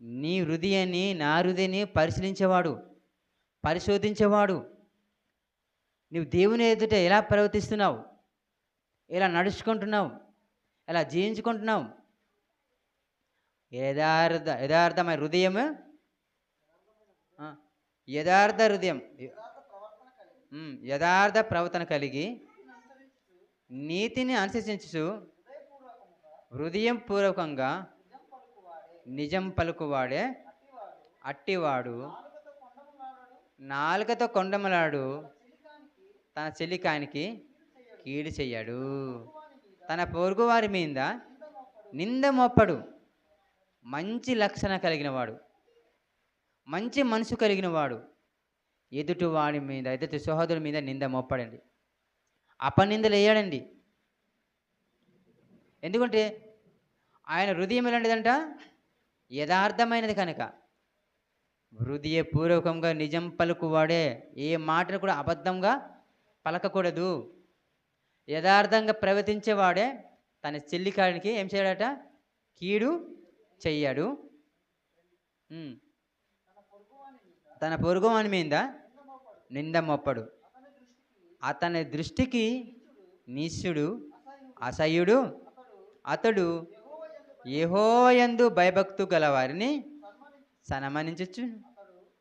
నీ హృదయాన్ని నా హృదయాన్ని పరిశీలించేవాడు పరిశోధించేవాడు. నువ్వు దేవుని ఎదుట ఎలా ప్రవర్తిస్తున్నావు? ఎలా నడుచుకుంటున్నావు? ఎలా జీవించుకుంటున్నావు? యథార్థ యథార్థమైన హృదయం? యథార్థ హృదయం. యథార్థ ప్రవర్తన కలిగి నీతిని అనుసరించు. హృదయం పూర్వకంగా నిజం పలుకువాడే అట్టివాడు. నాలుకతో కొండమలాడు తన చెల్లికాయనికి కీడు చెయ్యాడు. తన పొరుగువారి మీద నింద మోపడు. మంచి లక్షణ కలిగిన వాడు మంచి మనసు కలిగిన వాడు ఎదుటి వాడి మీద ఎదుటి సహోదరుడి మీద నింద మోపడండి. అపనిందలు వేయడండి ఎందుకంటే ఆయన హృదయం ఎలాంటిదంట? యథార్థమైనది కనుక. హృదయపూర్వకంగా నిజం పలుకువాడే ఏ మాటను కూడా అబద్ధంగా పలకకూడదు. యథార్థంగా ప్రవర్తించేవాడే తన చెల్లికాడికి ఏం చేయడట? కీడు చెయ్యాడు. తన పొరుగు అని మీద నింద మొప్పడు అతని దృష్టికి నీచుడు అసహ్యుడు అతడు యెహోయందు భయభక్తు గలవారిని సన్మానించచ్చు.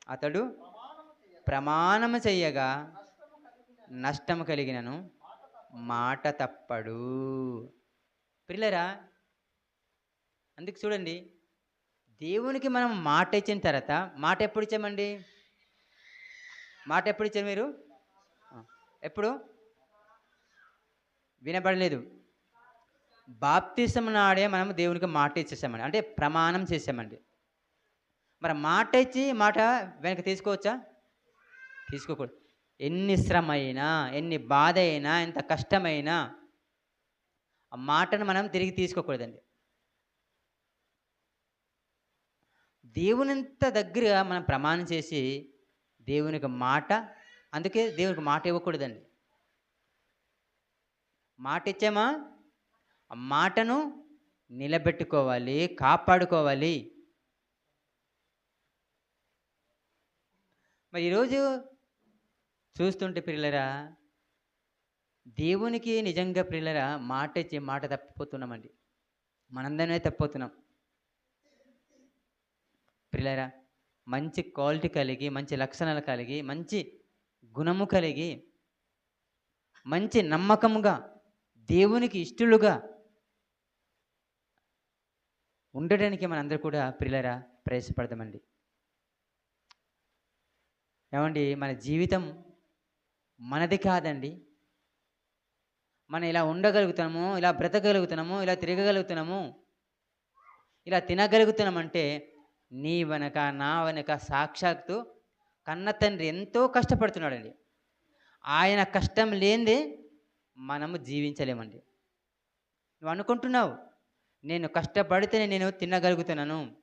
అతడు ప్రమాణము చెయ్యగా నష్టము కలిగినను. మాట తప్పడు. పిల్లరా అందుకు చూడండి దేవునికి మనం మాట ఇచ్చిన తర్వాత మాట ఎప్పుడు ఇచ్చామండి? మాట ఎప్పుడు ఇచ్చారు మీరు? ఎప్పుడు? వినబడలేదు. బాప్తిసం నాడే మనం దేవునికి మాట ఇచ్చేసామండి. అంటే ప్రమాణం చేసామండి. మరి మాట ఇచ్చి మాట వెనక్కి తీసుకోవచ్చా? తీసుకోకూడదు. ఎన్ని శ్రమ అయినా ఎన్ని బాధ అయినా ఎంత కష్టమైనా ఆ మాటను మనం తిరిగి తీసుకోకూడదండి. దేవునింత దగ్గరగా మనం ప్రమాణం చేసి దేవునికి మాట అందుకే దేవునికి మాట ఇవ్వకూడదండి. మాట ఇచ్చామా? ఆ మాటను నిలబెట్టుకోవాలి కాపాడుకోవాలి. మరి ఈరోజు చూస్తుంటే పిల్లరా దేవునికి నిజంగా పిల్లరా మాట ఇచ్చి మాట తప్పిపోతున్నామండి. మనందరమే తప్పిపోతున్నాం. పిల్లరా మంచి క్వాలిటీ కలిగి మంచి లక్షణాలు కలిగి మంచి గుణము కలిగి మంచి నమ్మకముగా దేవునికి ఇష్టలుగా ఉండడానికి మనందరూ కూడా పిల్లరా ప్రయాసపడదామండి ఏమండి మన జీవితం మనది కాదండి. మనం ఇలా ఉండగలుగుతున్నాము ఇలా బ్రతకగలుగుతున్నాము ఇలా తిరగగలుగుతున్నాము ఇలా తినగలుగుతున్నామంటే నీ వెనక నా వెనక సాక్షాత్తు కన్న తండ్రి ఎంతో కష్టపడుతున్నాడండి. ఆయన కష్టం లేనిదే మనము జీవించలేమండి. నువ్వు అనుకుంటున్నావు నేను కష్టపడితేనే నేను తినగలుగుతున్నాను.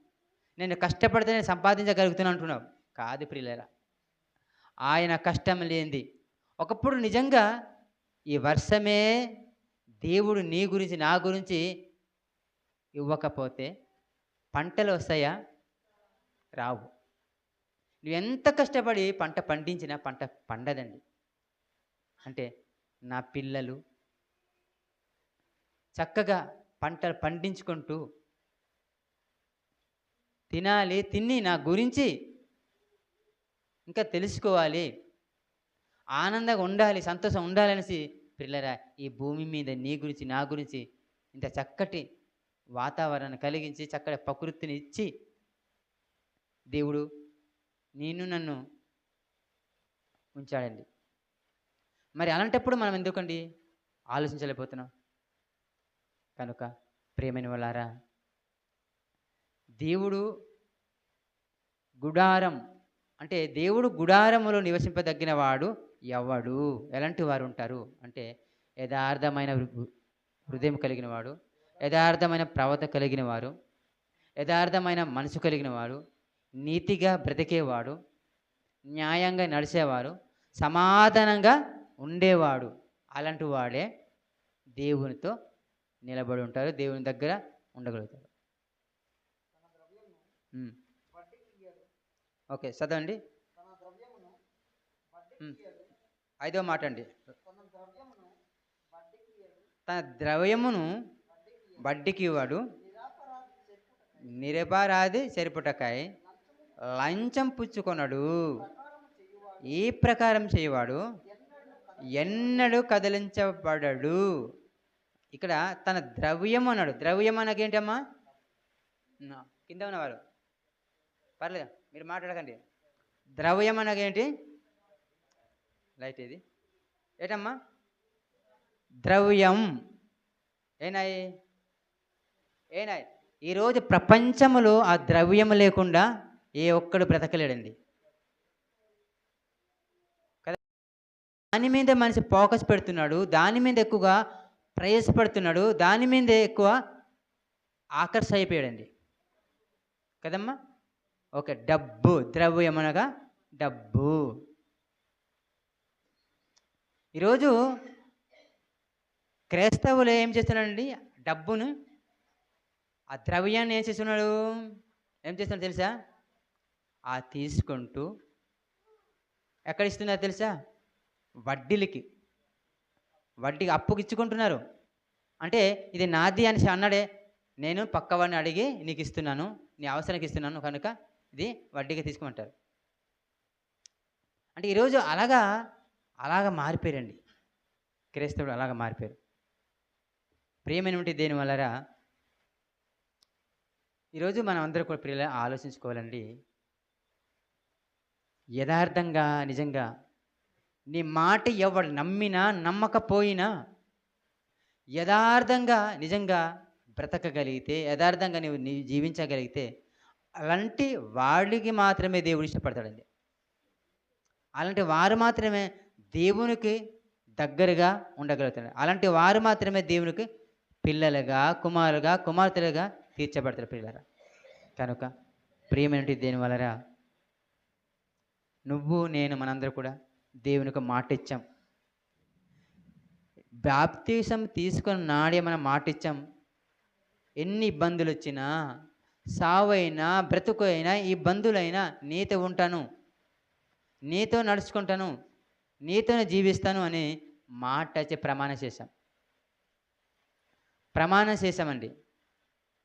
నేను కష్టపడితేనే సంపాదించగలుగుతున్నాను అంటున్నావు. కాదు ప్రియులరా ఆయన కష్టం లేనిది. ఒకప్పుడు నిజంగా ఈ వర్షమే దేవుడు నీ గురించి నా గురించి ఇవ్వకపోతే పంటలు వస్తాయా? రావు. నువ్వు ఎంత కష్టపడి పంట పండించినా పంట పండదండి. అంటే నా పిల్లలు చక్కగా పంటలు పండించుకుంటూ తినాలి తిని నా గురించి ఇంకా తెలుసుకోవాలి. ఆనందంగా ఉండాలి సంతోషం ఉండాలనేసి పిల్లరా ఈ భూమి మీద నీ గురించి నా గురించి ఇంత చక్కటి వాతావరణాన్ని కలిగించి చక్కటి ప్రకృతిని ఇచ్చి దేవుడు నేను నన్ను ఉంచాడండి. మరి అలాంటప్పుడు మనం ఎందుకండి ఆలోచించలేకపోతున్నాం? కనుక ప్రేమైన వాళ్ళారా దేవుడు గుడారం అంటే దేవుడు గుడారములో నివసింపదగిన వాడు ఎవడు? ఎలాంటి వారు ఉంటారు అంటే యథార్థమైన హృదయం కలిగిన వాడు యథార్థమైన ప్రవత కలిగిన వారు యథార్థమైన మనసు కలిగిన వాడు నీతిగా బ్రతికేవాడు న్యాయంగా నడిచేవారు సమాధానంగా ఉండేవాడు. అలాంటి వాడే దేవునితో నిలబడి ఉంటారు దేవుని దగ్గర ఉండగలుగుతారు. ఓకే చదవండి. ఐదో మాట అండి. తన ద్రవ్యమును బడ్డీకి ఇవ్వడు. నిరపరాధి సరిపుటకాయ లంచం పుచ్చుకొనడు. ఈ ప్రకారం చేయవాడు ఎన్నడూ కదిలించబడడు. ఇక్కడ తన ద్రవ్యం అన్నాడు. ద్రవ్యం అనకేంటమ్మా కింద ఉన్నవారు. పర్లేదు మీరు మాట్లాడకండి. ద్రవ్యం అనగేంటి లైట్ ఇది. ఏటమ్మా? ద్రవ్యం. ఏనాయి? ఏనాయి? ఈరోజు ప్రపంచంలో ఆ ద్రవ్యం లేకుండా ఏ ఒక్కడు బ్రతకలేడండి. కదా? దాని మీద మనిషి ఫోకస్ పెడుతున్నాడు. దాని మీద ఎక్కువగా ప్రయాసపడుతున్నాడు. దాని మీదే ఎక్కువ ఆకర్ష అయిపోయాడండి కదమ్మా? ఓకే డబ్బు ద్రవ్యం అనగా డబ్బు. ఈరోజు క్రైస్తవులు ఏం చేస్తున్నాడండి డబ్బును ఆ ద్రవ్యాన్ని ఏం చేస్తున్నాడు? ఏం చేస్తున్నాడు తెలుసా? ఆ తీసుకుంటూ ఎక్కడ ఇస్తున్నారు తెలుసా? వడ్డీలకి. వడ్డీకి అప్పుకి ఇచ్చుకుంటున్నారు అంటే ఇది నాది అని అన్నాడే నేను పక్కవాడిని అడిగి నీకు ఇస్తున్నాను నీ అవసరానికి ఇస్తున్నాను కనుక ఇది వడ్డీకి తీసుకోమంటారు. అంటే ఈరోజు అలాగా అలాగా మారిపోయారండి. క్రైస్తవుడు అలాగా మారిపోయారు. ప్రియమైనటువంటి దేని వల్లరా ఈరోజు మనం అందరూ కూడా ప్రియుల ఆలోచించుకోవాలండి. యథార్థంగా నిజంగా నీ మాట ఎవడు నమ్మినా నమ్మకపోయినా యథార్థంగా నిజంగా బ్రతకగలిగితే యథార్థంగా నీవు జీవించగలిగితే అలాంటి వాడికి మాత్రమే దేవుడు ఇష్టపడతాడండి. అలాంటి వారు మాత్రమే దేవునికి దగ్గరగా ఉండగలుగుతారు అలాంటి వారు మాత్రమే దేవునికి పిల్లలుగా కుమారులుగా కుమార్తెలుగా తీర్చబడతారు పిల్లరా కనుక ప్రియమైనటువంటి దేని వలరా నువ్వు నేను మనందరూ కూడా దేవునికి మాట ఇచ్చాం. బాప్తీసం తీసుకున్న నాడే మనం మాట ఇచ్చాం? ఎన్ని ఇబ్బందులు వచ్చినా సావైనా బ్రతుకు అయినా ఇబ్బందులైనా నీతో ఉంటాను. నీతో నడుచుకుంటాను. నీతోనే జీవిస్తాను అని మాట వచ్చి ప్రమాణం చేశాం. ప్రమాణం చేశామండి.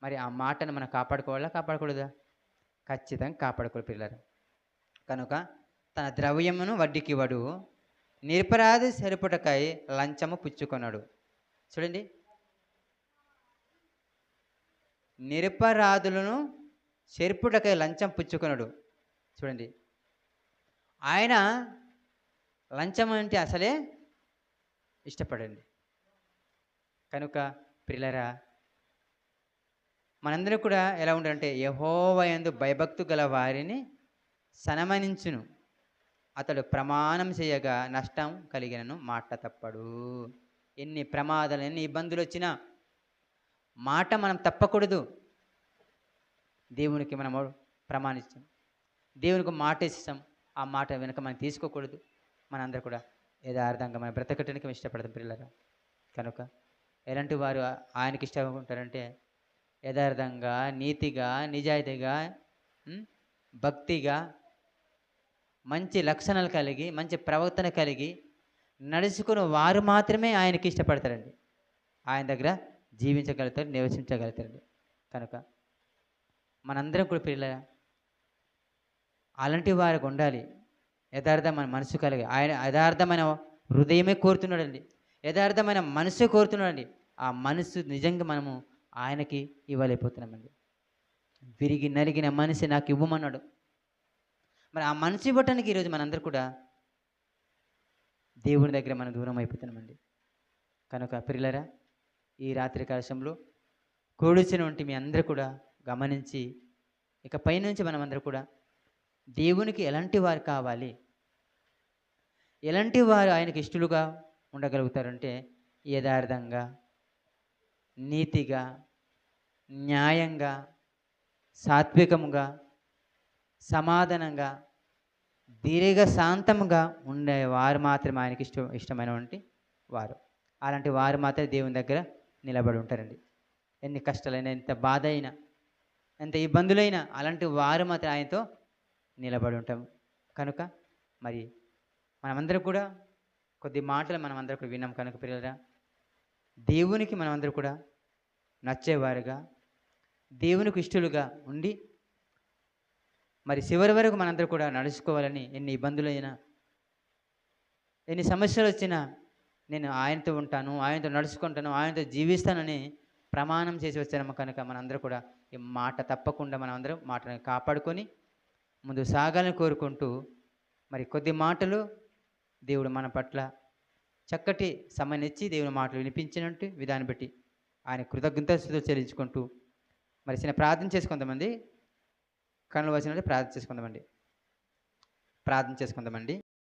మరి ఆ మాటను మనం కాపాడుకోవాలా? కాపాడకూడదా? ఖచ్చితంగా కాపాడుకోవాలి పిల్లలు కనుక తన ద్రవ్యమును వడ్డీకివ్వడు నిరపరాధి సరిపుటకై లంచము పుచ్చుకొనడు. చూడండి. నిరపరాధులను చెరుపుటకై లంచం పుచ్చుకొనడు. చూడండి. ఆయన లంచం అంటే అసలే ఇష్టపడండి. కనుక పిల్లరా మనందరూ కూడా ఎలా ఉండాలంటే యహోవయందు భయభక్తు గల వారిని సన్మానించును. అతడు ప్రమాణం చేయగా నష్టం కలిగినను మాట తప్పడు. ఎన్ని ప్రమాదాలు ఎన్ని ఇబ్బందులు వచ్చినా మాట మనం తప్పకూడదు. దేవునికి మనం ప్రమాణిస్తాం. దేవునికి మాట ఇస్తాం. ఆ మాట వెనుక మనం తీసుకోకూడదు. మనందరూ కూడా యథార్థంగా మనం బ్రతకటానికి ఇష్టపడతాం పిల్లలు కనుక ఎలాంటి వారు ఆయనకి ఇష్టపడుకుంటారంటే యథార్థంగా నీతిగా నిజాయితీగా భక్తిగా మంచి లక్షణాలు కలిగి మంచి ప్రవర్తన కలిగి నడుచుకుని వారు మాత్రమే ఆయనకి ఇష్టపడతారండి. ఆయన దగ్గర జీవించగలుగుతారు నివసించగలుగుతారండి. కనుక మనందరం కూడా పిల్ల అలాంటి వారికి ఉండాలి. యథార్థమైన మనసు కలిగి ఆయన యథార్థమైన హృదయమే కోరుతున్నాడండి. యథార్థమైన మనసు కోరుతున్నాడండి. ఆ మనసు నిజంగా మనము ఆయనకి ఇవ్వలేకపోతున్నామండి. విరిగి నలిగిన మనిషి నాకు ఇవ్వమన్నాడు. మరి ఆ మనసు ఇవ్వటానికి ఈరోజు మనందరూ కూడా దేవుని దగ్గర మనం దూరం అయిపోతున్నామండి. కనుక పిల్లరా ఈ రాత్రి కలశంలో కూడిచిన వంటి మీ అందరూ కూడా గమనించి ఇక పైనుంచి మనం అందరూ కూడా దేవునికి ఎలాంటి వారు కావాలి? ఎలాంటి వారు ఆయనకి ఇష్టలుగా ఉండగలుగుతారంటే యథార్థంగా నీతిగా న్యాయంగా సాత్వికంగా సమాధానంగా దీర్ఘ శాంతముగా ఉండే వారు మాత్రమే ఆయనకి ఇష్టం ఇష్టమైనటువంటి వారు. అలాంటి వారు మాత్రమే దేవుని దగ్గర నిలబడి ఉంటారండి. ఎన్ని కష్టాలైనా ఎంత బాధ అయినా ఎంత ఇబ్బందులైనా అలాంటి వారు మాత్రం ఆయనతో నిలబడి ఉంటాం కనుక మరి మనమందరం కూడా కొద్ది మాటలు మనమందరం కూడా విన్నాం కనుక పిల్లరా దేవునికి మనమందరం కూడా నచ్చేవారుగా దేవునికి ఇష్టలుగా ఉండి మరి చివరి వరకు మనందరూ కూడా నడుచుకోవాలని ఎన్ని ఇబ్బందులైనా ఎన్ని సమస్యలు వచ్చినా నేను ఆయనతో ఉంటాను ఆయనతో నడుచుకుంటాను ఆయనతో జీవిస్తానని ప్రమాణం చేసి వచ్చాము కనుక మనందరూ కూడా ఈ మాట తప్పకుండా మనమందరం మాటను కాపాడుకొని ముందు సాగాలని కోరుకుంటూ మరి కొద్ది మాటలు దేవుడు మన పట్ల చక్కటి సమయం ఇచ్చి దేవుని మాటలు వినిపించినట్టు విధాన్ని బట్టి ఆయన కృతజ్ఞతలు చెల్లించుకుంటూ మరి చిన్న ప్రార్థన చేసుకుందామండి కళ్ళు వచ్చినట్టు ప్రార్థన చేసుకుందామండి. ప్రార్థన చేసుకుందామండి.